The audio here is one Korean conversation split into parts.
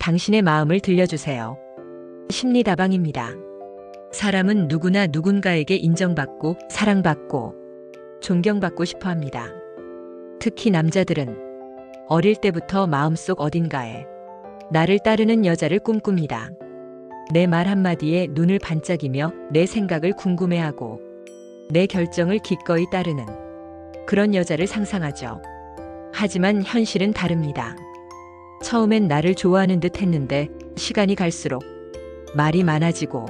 당신의 마음을 들려주세요. 심리다방입니다. 사람은 누구나 누군가에게 인정받고 사랑받고 존경받고 싶어 합니다. 특히 남자들은 어릴 때부터 마음속 어딘가에 나를 따르는 여자를 꿈꿉니다. 내 말 한마디에 눈을 반짝이며 내 생각을 궁금해하고 내 결정을 기꺼이 따르는 그런 여자를 상상하죠. 하지만 현실은 다릅니다. 처음엔 나를 좋아하는 듯 했는데 시간이 갈수록 말이 많아지고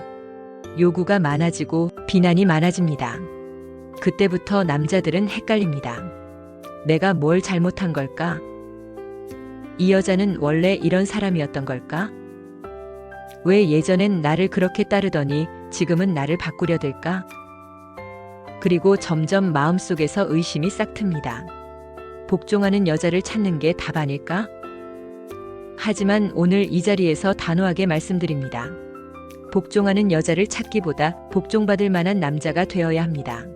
요구가 많아지고 비난이 많아집니다. 그때부터 남자들은 헷갈립니다. 내가 뭘 잘못한 걸까? 이 여자는 원래 이런 사람이었던 걸까? 왜 예전엔 나를 그렇게 따르더니 지금은 나를 바꾸려 들까? 그리고 점점 마음속에서 의심이 싹 틉니다. 복종하는 여자를 찾는 게 답 아닐까? 하지만 오늘 이 자리에서 단호하게 말씀드립니다. 복종하는 여자를 찾기보다 복종받을 만한 남자가 되어야 합니다.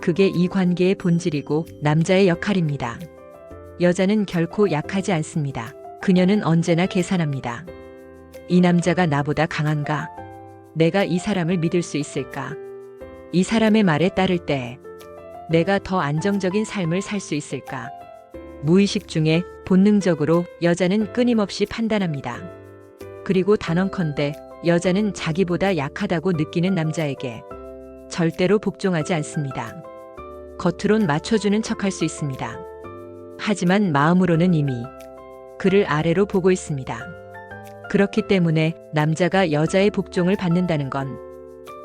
그게 이 관계의 본질이고 남자의 역할입니다. 여자는 결코 약하지 않습니다. 그녀는 언제나 계산합니다. 이 남자가 나보다 강한가? 내가 이 사람을 믿을 수 있을까? 이 사람의 말에 따를 때 내가 더 안정적인 삶을 살 수 있을까? 무의식 중에 본능적으로 여자는 끊임없이 판단합니다. 그리고 단언컨대 여자는 자기보다 약하다고 느끼는 남자에게 절대로 복종하지 않습니다. 겉으론 맞춰주는 척할 수 있습니다. 하지만 마음으로는 이미 그를 아래로 보고 있습니다. 그렇기 때문에 남자가 여자의 복종을 받는다는 건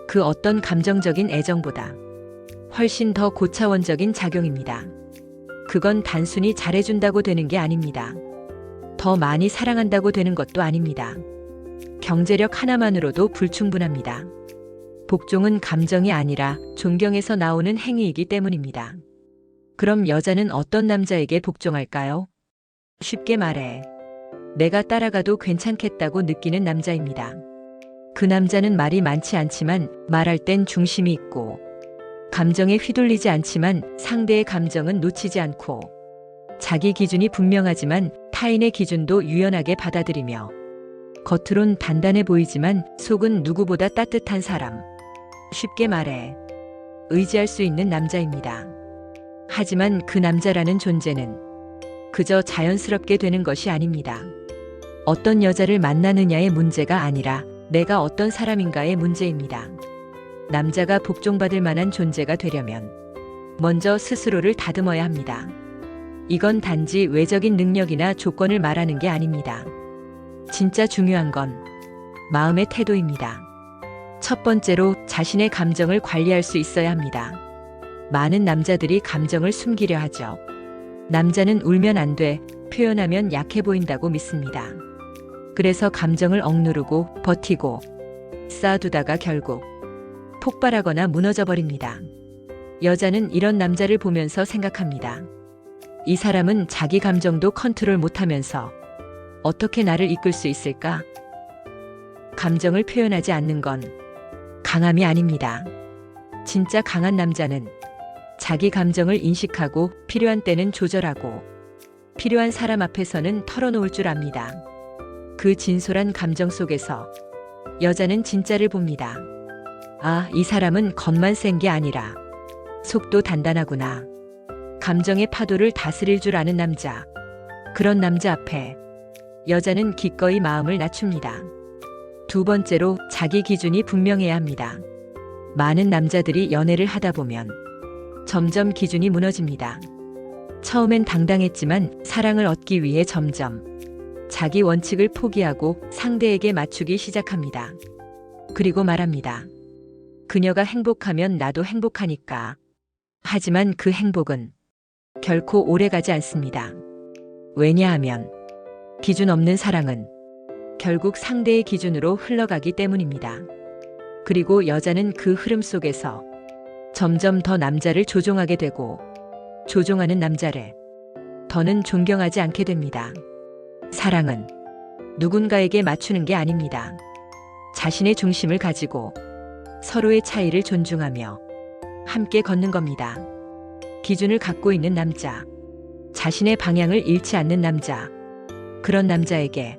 그 어떤 감정적인 애정보다 훨씬 더 고차원적인 작용입니다. 그건 단순히 잘해준다고 되는 게 아닙니다. 더 많이 사랑한다고 되는 것도 아닙니다. 경제력 하나만으로도 불충분합니다. 복종은 감정이 아니라 존경에서 나오는 행위이기 때문입니다. 그럼 여자는 어떤 남자에게 복종할까요? 쉽게 말해, 내가 따라가도 괜찮겠다고 느끼는 남자입니다. 그 남자는 말이 많지 않지만 말할 땐 중심이 있고, 감정에 휘둘리지 않지만 상대의 감정은 놓치지 않고, 자기 기준이 분명하지만 타인의 기준도 유연하게 받아들이며, 겉으론 단단해 보이지만 속은 누구보다 따뜻한 사람. 쉽게 말해, 의지할 수 있는 남자입니다. 하지만 그 남자라는 존재는 그저 자연스럽게 되는 것이 아닙니다. 어떤 여자를 만나느냐의 문제가 아니라 내가 어떤 사람인가의 문제입니다. 남자가 복종받을 만한 존재가 되려면 먼저 스스로를 다듬어야 합니다. 이건 단지 외적인 능력이나 조건을 말하는 게 아닙니다. 진짜 중요한 건 마음의 태도입니다. 첫 번째로 자신의 감정을 관리할 수 있어야 합니다. 많은 남자들이 감정을 숨기려 하죠. 남자는 울면 안 돼, 표현하면 약해 보인다고 믿습니다. 그래서 감정을 억누르고 버티고 쌓아두다가 결국 폭발하거나 무너져 버립니다. 여자는 이런 남자를 보면서 생각합니다. 이 사람은 자기 감정도 컨트롤 못하면서 어떻게 나를 이끌 수 있을까? 감정을 표현하지 않는 건 강함이 아닙니다. 진짜 강한 남자는 자기 감정을 인식하고 필요한 때는 조절하고 필요한 사람 앞에서는 털어놓을 줄 압니다. 그 진솔한 감정 속에서 여자는 진짜를 봅니다. 아, 이 사람은 겉만 센 게 아니라 속도 단단하구나. 감정의 파도를 다스릴 줄 아는 남자. 그런 남자 앞에 여자는 기꺼이 마음을 낮춥니다. 두 번째로 자기 기준이 분명해야 합니다. 많은 남자들이 연애를 하다 보면 점점 기준이 무너집니다. 처음엔 당당했지만 사랑을 얻기 위해 점점 자기 원칙을 포기하고 상대에게 맞추기 시작합니다. 그리고 말합니다. 그녀가 행복하면 나도 행복하니까. 하지만 그 행복은 결코 오래 가지 않습니다. 왜냐하면 기준 없는 사랑은 결국 상대의 기준으로 흘러가기 때문입니다. 그리고 여자는 그 흐름 속에서 점점 더 남자를 조종하게 되고 조종하는 남자를 더는 존경하지 않게 됩니다. 사랑은 누군가에게 맞추는 게 아닙니다. 자신의 중심을 가지고 서로의 차이를 존중하며 함께 걷는 겁니다. 기준을 갖고 있는 남자, 자신의 방향을 잃지 않는 남자, 그런 남자에게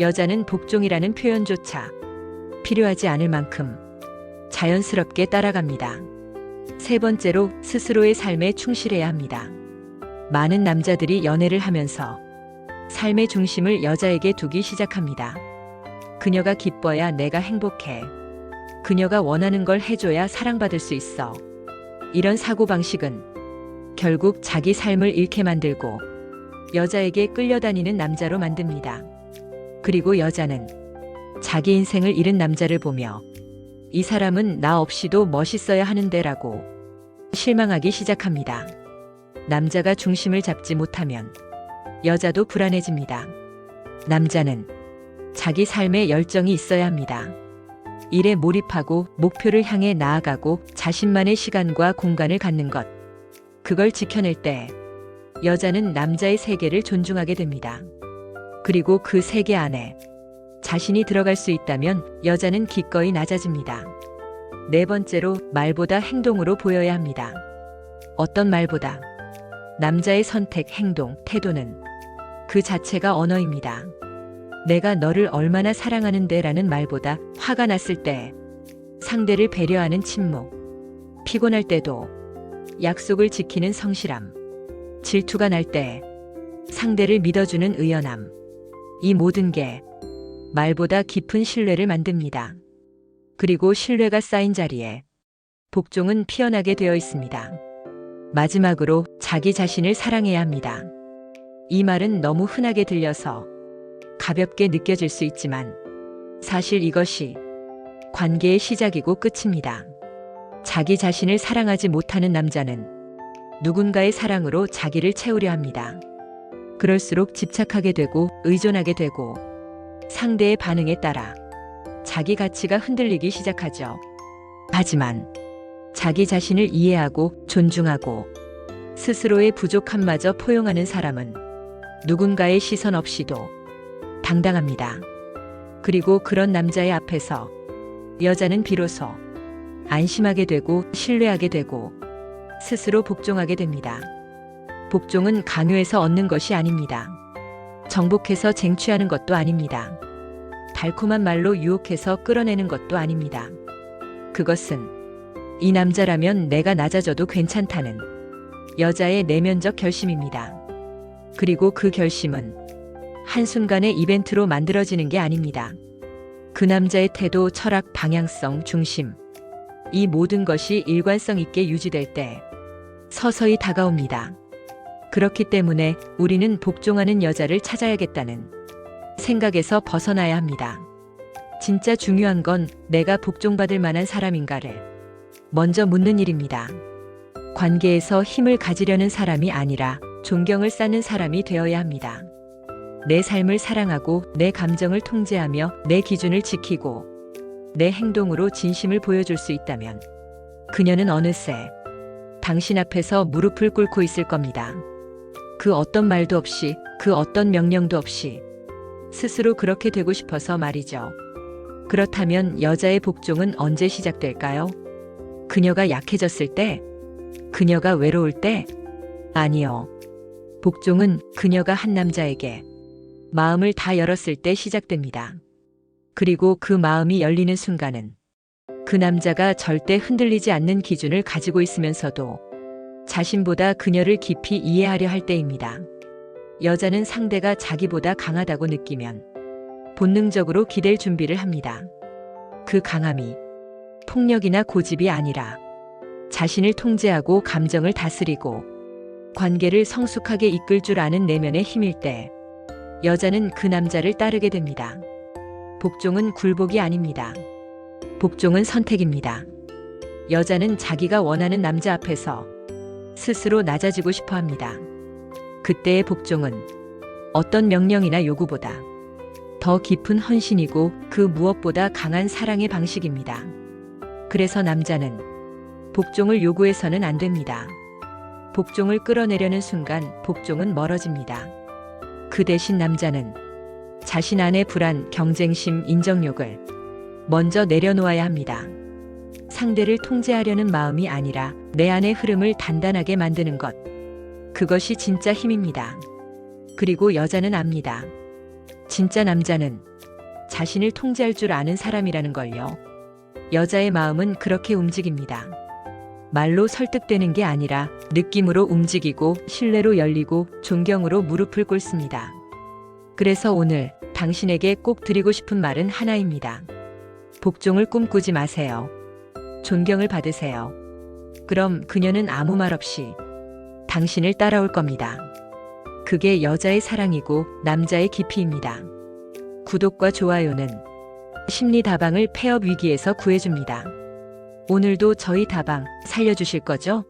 여자는 복종이라는 표현조차 필요하지 않을 만큼 자연스럽게 따라갑니다. 세 번째로 스스로의 삶에 충실해야 합니다. 많은 남자들이 연애를 하면서 삶의 중심을 여자에게 두기 시작합니다. 그녀가 기뻐야 내가 행복해. 그녀가 원하는 걸 해줘야 사랑받을 수 있어. 이런 사고방식은 결국 자기 삶을 잃게 만들고 여자에게 끌려다니는 남자로 만듭니다. 그리고 여자는 자기 인생을 잃은 남자를 보며 이 사람은 나 없이도 멋있어야 하는데라고 실망하기 시작합니다. 남자가 중심을 잡지 못하면 여자도 불안해집니다. 남자는 자기 삶에 열정이 있어야 합니다. 일에 몰입하고 목표를 향해 나아가고 자신만의 시간과 공간을 갖는 것. 그걸 지켜낼 때 여자는 남자의 세계를 존중하게 됩니다. 그리고 그 세계 안에 자신이 들어갈 수 있다면 여자는 기꺼이 낮아집니다. 네 번째로 말보다 행동으로 보여야 합니다. 어떤 말보다 남자의 선택, 행동, 태도는 그 자체가 언어입니다. 내가 너를 얼마나 사랑하는데 라는 말보다 화가 났을 때 상대를 배려하는 침묵, 피곤할 때도 약속을 지키는 성실함, 질투가 날 때 상대를 믿어주는 의연함, 이 모든 게 말보다 깊은 신뢰를 만듭니다. 그리고 신뢰가 쌓인 자리에 복종은 피어나게 되어 있습니다. 마지막으로 자기 자신을 사랑해야 합니다. 이 말은 너무 흔하게 들려서 가볍게 느껴질 수 있지만 사실 이것이 관계의 시작이고 끝입니다. 자기 자신을 사랑하지 못하는 남자는 누군가의 사랑으로 자기를 채우려 합니다. 그럴수록 집착하게 되고 의존하게 되고 상대의 반응에 따라 자기 가치가 흔들리기 시작하죠. 하지만 자기 자신을 이해하고 존중하고 스스로의 부족함마저 포용하는 사람은 누군가의 시선 없이도 당당합니다. 그리고 그런 남자의 앞에서 여자는 비로소 안심하게 되고 신뢰하게 되고 스스로 복종하게 됩니다. 복종은 강요해서 얻는 것이 아닙니다. 정복해서 쟁취하는 것도 아닙니다. 달콤한 말로 유혹해서 끌어내는 것도 아닙니다. 그것은 이 남자라면 내가 낮아져도 괜찮다는 여자의 내면적 결심입니다. 그리고 그 결심은 한순간의 이벤트로 만들어지는 게 아닙니다. 그 남자의 태도, 철학, 방향성, 중심. 이 모든 것이 일관성 있게 유지될 때 서서히 다가옵니다. 그렇기 때문에 우리는 복종하는 여자를 찾아야겠다는 생각에서 벗어나야 합니다. 진짜 중요한 건 내가 복종받을 만한 사람인가를 먼저 묻는 일입니다. 관계에서 힘을 가지려는 사람이 아니라 존경을 쌓는 사람이 되어야 합니다. 내 삶을 사랑하고 내 감정을 통제하며 내 기준을 지키고 내 행동으로 진심을 보여줄 수 있다면 그녀는 어느새 당신 앞에서 무릎을 꿇고 있을 겁니다. 그 어떤 말도 없이 그 어떤 명령도 없이 스스로 그렇게 되고 싶어서 말이죠. 그렇다면 여자의 복종은 언제 시작될까요? 그녀가 약해졌을 때? 그녀가 외로울 때? 아니요. 복종은 그녀가 한 남자에게 마음을 다 열었을 때 시작됩니다. 그리고 그 마음이 열리는 순간은 그 남자가 절대 흔들리지 않는 기준을 가지고 있으면서도 자신보다 그녀를 깊이 이해하려 할 때입니다. 여자는 상대가 자기보다 강하다고 느끼면 본능적으로 기댈 준비를 합니다. 그 강함이 폭력이나 고집이 아니라 자신을 통제하고 감정을 다스리고 관계를 성숙하게 이끌 줄 아는 내면의 힘일 때 여자는 그 남자를 따르게 됩니다. 복종은 굴복이 아닙니다. 복종은 선택입니다. 여자는 자기가 원하는 남자 앞에서 스스로 낮아지고 싶어 합니다. 그때의 복종은 어떤 명령이나 요구보다 더 깊은 헌신이고 그 무엇보다 강한 사랑의 방식입니다. 그래서 남자는 복종을 요구해서는 안 됩니다. 복종을 끌어내려는 순간 복종은 멀어집니다. 그 대신 남자는 자신 안의 불안, 경쟁심, 인정욕을 먼저 내려놓아야 합니다. 상대를 통제하려는 마음이 아니라 내 안의 흐름을 단단하게 만드는 것. 그것이 진짜 힘입니다. 그리고 여자는 압니다. 진짜 남자는 자신을 통제할 줄 아는 사람이라는 걸요. 여자의 마음은 그렇게 움직입니다. 말로 설득되는 게 아니라 느낌으로 움직이고 신뢰로 열리고 존경으로 무릎을 꿇습니다. 그래서 오늘 당신에게 꼭 드리고 싶은 말은 하나입니다. 복종을 꿈꾸지 마세요. 존경을 받으세요. 그럼 그녀는 아무 말 없이 당신을 따라올 겁니다. 그게 여자의 사랑이고 남자의 깊이입니다. 구독과 좋아요는 심리 다방을 폐업 위기에서 구해줍니다. 오늘도 저희 다방 살려주실 거죠?